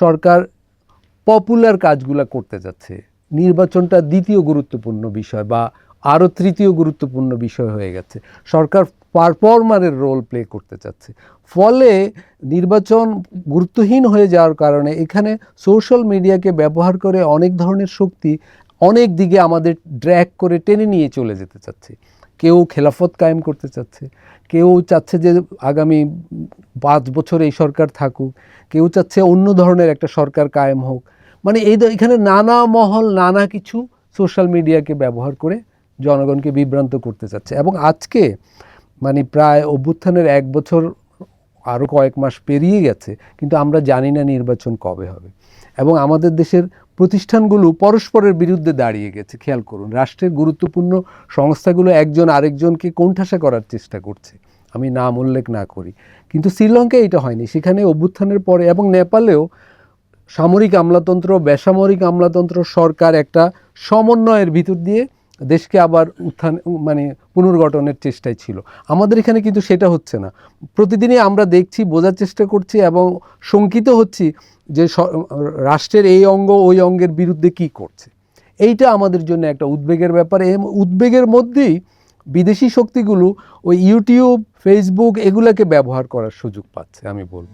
সরকার popular কাজগুলো করতে যাচ্ছে। নির্বাচনটা দ্বিতীয় গুরুত্বপূর্ণ বিষয় বা আরও তৃতীয় গুরুত্বপূর্ণ বিষয় হয়ে গেছে। সরকার পারফর্মারের রোল প্লে করতে চাচ্ছে। ফলে নির্বাচন গুরুত্বহীন হয়ে যাওয়ার কারণে এখানে সোশ্যাল মিডিয়াকে ব্যবহার করে অনেক ধরনের শক্তি অনেক দিকে আমাদের ড্র্যাক করে টেনে নিয়ে চলে যেতে চাচ্ছে। কেউ খেলাফত কায়েম করতে চাচ্ছে, কেউ চাচ্ছে যে আগামী পাঁচ বছর এই সরকার থাকুক, কেউ চাচ্ছে অন্য ধরনের একটা সরকার কায়েম হোক। মানে এই এখানে নানা মহল, নানা কিছু সোশ্যাল মিডিয়াকে ব্যবহার করে জনগণকে বিভ্রান্ত করতে চাচ্ছে। এবং আজকে মানে প্রায় অভ্যুত্থানের এক বছর আরও কয়েক মাস পেরিয়ে গেছে, কিন্তু আমরা জানি না নির্বাচন কবে হবে। এবং আমাদের দেশের প্রতিষ্ঠানগুলো পরস্পরের বিরুদ্ধে দাঁড়িয়ে গেছে। খেয়াল করুন, রাষ্ট্রের গুরুত্বপূর্ণ সংস্থাগুলো একজন আরেকজনকে কোণঠাসা করার চেষ্টা করছে। আমি নাম উল্লেখ না করি, কিন্তু শ্রীলঙ্কায় এটা হয়নি। সেখানে অভ্যুত্থানের পরে এবং নেপালেও সামরিক আমলাতন্ত্র, বেসামরিক আমলাতন্ত্র সরকার একটা সমন্বয়ের ভিতর দিয়ে দেশকে আবার উত্থান মানে পুনর্গঠনের চেষ্টায় ছিল। আমাদের এখানে কিন্তু সেটা হচ্ছে না। প্রতিদিনই আমরা দেখছি, বোঝার চেষ্টা করছি এবং শঙ্কিত হচ্ছি যে রাষ্ট্রের এই অঙ্গ, ওই অঙ্গের বিরুদ্ধে কি করছে। এইটা আমাদের জন্য একটা উদ্বেগের ব্যাপার। এই উদ্বেগের মধ্যেই বিদেশি শক্তিগুলো ওই ইউটিউব, ফেসবুক এগুলোকে ব্যবহার করার সুযোগ পাচ্ছে, আমি বলব।